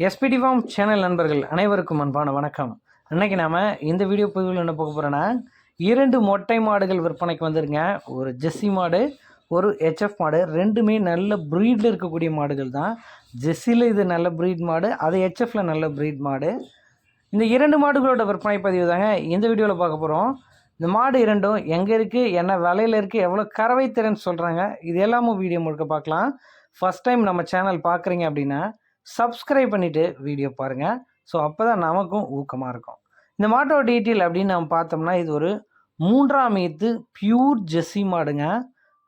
SPD form channel நண்பர்கள் அனைவருக்கும் அன்பான வணக்கம். இன்றைக்கி நாம் இந்த வீடியோ பதிவில் என்ன பார்க்க போகிறோன்னா இரண்டு மொட்டை மாடுகள் விற்பனைக்கு வந்துருங்க. ஒரு ஜெஸ்ஸி மாடு ஒரு ஹெச்எஃப் மாடு ரெண்டுமே நல்ல ப்ரீடில் இருக்கக்கூடிய மாடுகள் தான். ஜெஸ்ஸியில் இது நல்ல ப்ரீட் மாடு அது ஹெச்எஃப்பில் நல்ல ப்ரீட் மாடு. இந்த இரண்டு மாடுகளோட விற்பனை பதிவு தாங்க இந்த வீடியோவில் பார்க்க போகிறோம் இந்த மாடு இரண்டும் எங்கே இருக்குது என்ன விலையில் இருக்குது எவ்வளோ கறவை திறன் சொல்கிறாங்க இது எல்லாமும் வீடியோ முழுக்க பார்க்கலாம். ஃபஸ்ட் டைம் நம்ம சேனல் பார்க்குறீங்க அப்படின்னா சப்ஸ்கிரைப் பண்ணிவிட்டு வீடியோ பாருங்கள் ஸோ அப்போ தான் நமக்கும் ஊக்கமாக இருக்கும். இந்த மாட்டோட டீட்டெயில் அப்படின்னு நம்ம பார்த்தோம்னா இது ஒரு மூன்றாம் ஈத்து பியூர் ஜெஸ்ஸி மாடுங்க.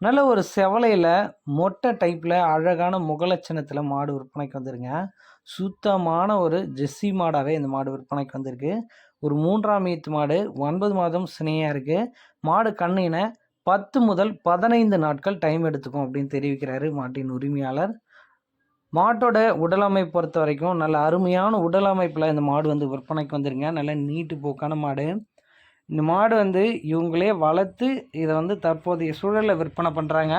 நல்ல ஒரு செவலையில் மொட்டை டைப்பில் அழகான முகலட்சணத்தில் மாடு விற்பனைக்கு வந்துருங்க. சுத்தமான ஒரு ஜெஸ்ஸி மாடாகவே இந்த மாடு விற்பனைக்கு வந்திருக்கு. ஒரு மூன்றாம் ஈத்து மாடு ஒன்பது மாதம் சினையாக இருக்குது மாடு கண்ணின பத்து முதல் பதினைந்து நாட்கள் டைம் எடுத்துக்கும் அப்படின்னு தெரிவிக்கிறாரு மாட்டின் உரிமையாளர். மாட்டோட உடலமைப்பு பொறுத்த வரைக்கும் நல்ல அருமையான உடல் அமைப்பில் இந்த மாடு வந்து விற்பனைக்கு வந்துருங்க. நல்ல நீட்டு போக்கான மாடு. இந்த மாடு வந்து இவங்களே வளர்த்து இதை வந்து தற்போதைய சூழலில் விற்பனை பண்ணுறாங்க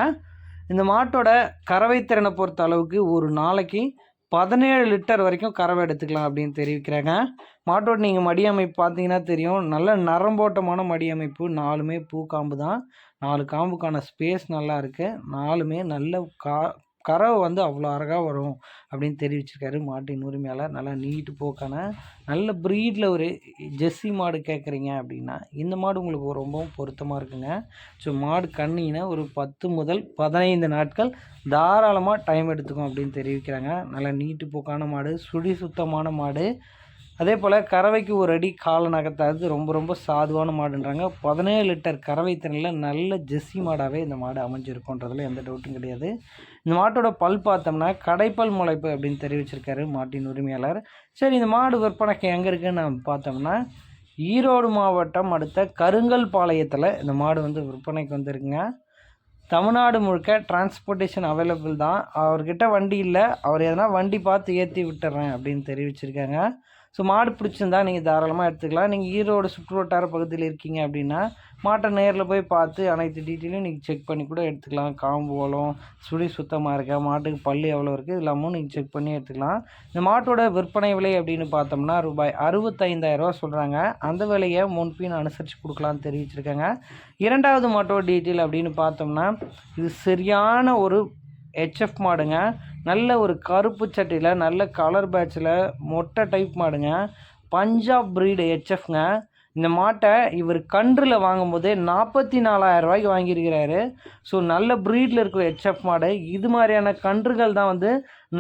இந்த மாட்டோட கறவை திறனை பொறுத்த அளவுக்கு ஒரு நாளைக்கு பதினேழு லிட்டர் வரைக்கும் கறவை எடுத்துக்கலாம் அப்படின்னு தெரிவிக்கிறாங்க. மாட்டோட நீங்கள் மடி அமைப்பு பார்த்தீங்கன்னா தெரியும். நல்ல நரம்போட்டமான மடி அமைப்பு. நாலுமே பூ காம்பு தான். நாலு காம்புக்கான ஸ்பேஸ் நல்லா இருக்குது நாலுமே நல்ல கா கறவை வந்து அவ்வளோ அழகாக வரும் அப்படின்னு தெரிவிச்சிருக்காரு மாட்டின் உரிமையாளர். நல்லா நீட்டு போக்கான நல்ல ப்ரீடில் ஒரு ஜெர்சி மாடு கேட்குறீங்க அப்படின்னா இந்த மாடு உங்களுக்கு ரொம்பவும் பொருத்தமாக இருக்குங்க. ஸோ மாடு கண்ணினா ஒரு பத்து முதல் பதினைந்து நாட்கள் தாராளமாக டைம் எடுத்துக்கும் அப்படின்னு தெரிவிக்கிறாங்க. நல்லா நீட்டு போக்கான மாடு சுழி சுத்தமான மாடு. அதே போல் கறவைக்கு ஒரு அடி காலை நகர்த்தாது. ரொம்ப ரொம்ப சாதுவான மாடுன்றாங்க. பதினேழு லிட்டர் கறவை திறனில் நல்ல ஜெஸ்ஸி மாடாகவே இந்த மாடு அமைஞ்சிருக்குன்றதுல எந்த டவுட்டும் கிடையாது. இந்த மாட்டோட பல் பார்த்தோம்னா கடைப்பல் முளைப்பு அப்படின்னு தெரிவிச்சிருக்காரு மாட்டின் உரிமையாளர். சரி இந்த மாடு விற்பனைக்கு எங்கே இருக்குன்னு நம்ம பார்த்தோம்னா ஈரோடு மாவட்டம் அடுத்த கருங்கல் பாளையத்தில் இந்த மாடு வந்து விற்பனைக்கு வந்திருக்குங்க. தமிழ்நாடு முழுக்க டிரான்ஸ்போர்ட்டேஷன் அவைலபிள் தான். அவர்கிட்ட வண்டி இல்லை. அவர் எதனா வண்டி பார்த்து ஏற்றி விட்டுறேன் அப்படின்னு தெரிவிச்சிருக்காங்க. ஸோ மாடு பிடிச்சிருந்தா நீங்கள் தாராளமாக எடுத்துக்கலாம். நீங்கள் ஈரோடு சுற்றுவட்டார பகுதியில் இருக்கீங்க அப்படின்னா மாட்டை நேரில் போய் பார்த்து அனைத்து டீட்டெயிலும் நீங்கள் செக் பண்ணி கூட எடுத்துக்கலாம். காம்பு ஓலம் சுழி சுத்தமாக இருக்கா மாட்டுக்கு பல் எவ்வளோ இருக்குது எல்லாமும் நீங்கள் செக் பண்ணி எடுத்துக்கலாம். இந்த மாட்டோட விற்பனை விலை அப்படின்னு பார்த்தோம்னா ரூபாய் அறுபத்தைந்தாயிரரூவா சொல்கிறாங்க அந்த விலையை முன்பின் அனுசரித்து கொடுக்கலான்னு தெரிவிச்சிருக்காங்க. இரண்டாவது மாட்டோட டீட்டெயில் அப்படின்னு பார்த்தோம்னா இது சரியான ஒரு ஹெச்எஃப் மாடுங்க. நல்ல ஒரு கருப்பு சட்டையில் நல்ல கலர் பேட்சில் மொட்டை டைப் மாடுங்க. பஞ்சாப் ப்ரீடு ஹெச்எஃப்ங்க இந்த மாட்டை இவர் கன்றில் வாங்கும்போதே நாற்பத்தி நாலாயிரம் ரூபாய்க்கு வாங்கியிருக்கிறாரு. ஸோ நல்ல ப்ரீடில் இருக்கிற ஹெச்எஃப் மாடு. இது மாதிரியான கன்றுகள் தான் வந்து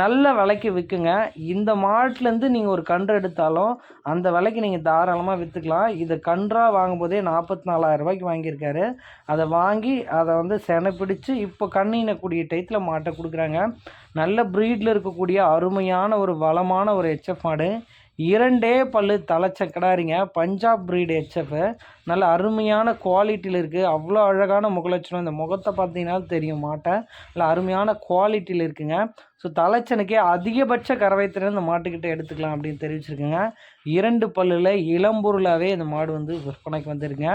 நல்ல விலைக்கு விற்குங்க இந்த மாட்டிலேருந்து நீங்கள் ஒரு கன்று எடுத்தாலும் அந்த விலைக்கு நீங்கள் தாராளமாக விற்றுக்கலாம் இதை கன்றாக வாங்கும்போதே நாற்பத்தி நாலாயிரம் ரூபாய்க்கு வாங்கியிருக்காரு. அதை வாங்கி அதை வந்து செனை இப்போ கண்ணினக்கூடிய டயத்தில் மாட்டை கொடுக்குறாங்க. நல்ல ப்ரீடில் இருக்கக்கூடிய அருமையான ஒரு வளமான ஒரு ஹெச்எஃப் மாடு. இரண்டே பல்லு தலைச்சக்கடாரிங்க. பஞ்சாப் ப்ரீடு ஹெச்எஃப் நல்ல அருமையான குவாலிட்டியில் இருக்குது அவ்வளோ அழகான முகலட்சணம். இந்த முகத்தை பார்த்தீங்கன்னா தெரியும் மாட்டை. நல்ல அருமையான குவாலிட்டியில் இருக்குங்க. ஸோ தலைச்சனுக்கே அதிகபட்ச கறவைத்திறன் இந்த மாட்டுக்கிட்ட எடுத்துக்கலாம் அப்படின்னு தெரிவிச்சிருக்குங்க. இரண்டு பல்லில் இளம்பொருளாகவே இந்த மாடு வந்து விற்பனைக்கு வந்துருங்க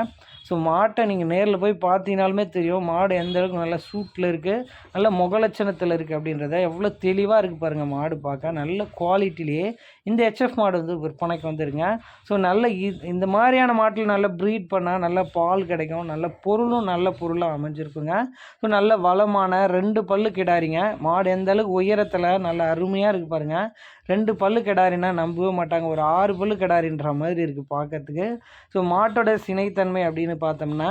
ஸோ மாட்டை நீங்கள் நேரில் போய் பார்த்தீங்கனாலுமே தெரியும் மாடு எந்த அளவுக்கு நல்ல சூட்டில் இருக்குது நல்ல முகலட்சணத்தில் இருக்குது அப்படின்றத எவ்வளோ தெளிவாக இருக்குது பாருங்கள் மாடு பார்க்க. நல்ல குவாலிட்டிலேயே இந்த ஹெச்எஃப் மாடு வந்து விற்பனைக்கு வந்துருங்க ஸோ நல்ல இ- இந்த மாதிரியான மாட்டில் நல்லா ப்ரீட் பண்ணால் நல்ல பால் கிடைக்கும் நல்ல பொருளும் நல்ல பொருளாக அமைஞ்சிருக்குங்க. ஸோ நல்ல வளமான ரெண்டு பல்லு கிடாரிங்க. மாடு எந்த அளவுக்கு உயரத்தில் நல்லா அருமையாக இருக்குது பாருங்கள் ரெண்டு பல்லு கிடாரின்னா நம்பவே மாட்டாங்க. ஒரு ஆறு பல்லு கிடாரின்ற மாதிரி இருக்குது பார்க்கறதுக்கு ஸோ மாட்டோட சினைத்தன்மை அப்படின்னு பார்த்தோம்னா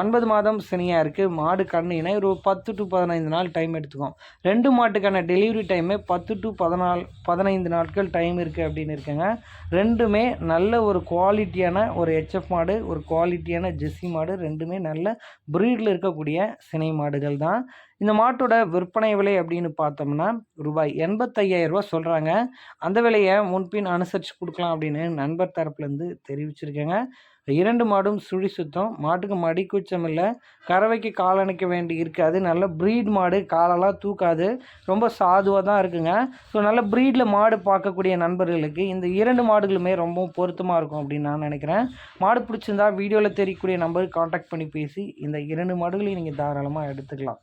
ஒன்பது மாதம் சினையாக இருக்குது மாடு கண்ணினா ஒரு பத்து டு பதினைந்து நாள் டைம் எடுத்துக்கும். ரெண்டு மாட்டுக்கான டெலிவரி டைமே பத்து டு பதினாலு பதினைந்து நாட்கள் டைம் இருக்குது அப்படின்னு இருக்குங்க. ரெண்டுமே நல்ல ஒரு குவாலிட்டியான ஒரு ஹெச்எஃப் மாடு ஒரு குவாலிட்டியான ஜெஸ்ஸி மாடு. ரெண்டுமே நல்ல ப்ரீடில் இருக்கக்கூடிய சினை மாடுகள் தான். இந்த மாட்டோட விற்பனை விலை அப்படின்னு பார்த்தோம்னா ரூபாய் எண்பத்தையாயிரம் ரூபா சொல்கிறாங்க அந்த விலையை முன்பின் அனுசரித்து கொடுக்கலாம் அப்படின்னு நண்பர் தரப்புலேருந்து தெரிவிச்சிருக்கேங்க. இரண்டு மாடும் சுழி சுத்தம் மாட்டுக்கு மடி கூச்சம் இல்லை கறவைக்கு கால் அணைக்க வேண்டி இருக்காது நல்ல ப்ரீட் மாடு காலெல்லாம் தூக்காது ரொம்ப சாதுவாக தான் இருக்குங்க. ஸோ நல்ல ப்ரீடில் மாடு பார்க்கக்கூடிய நண்பர்களுக்கு இந்த இரண்டு மாடுகளுமே ரொம்பவும் பொருத்தமாக இருக்கும் அப்படின்னு நான் நினைக்கிறேன். மாடு பிடிச்சிருந்தா வீடியோவில் தெரியக்கூடிய நம்பருக்கு காண்டாக்ட் பண்ணி பேசி இந்த இரண்டு மாடுகளையும் நீங்கள் தாராளமாக எடுத்துக்கலாம்.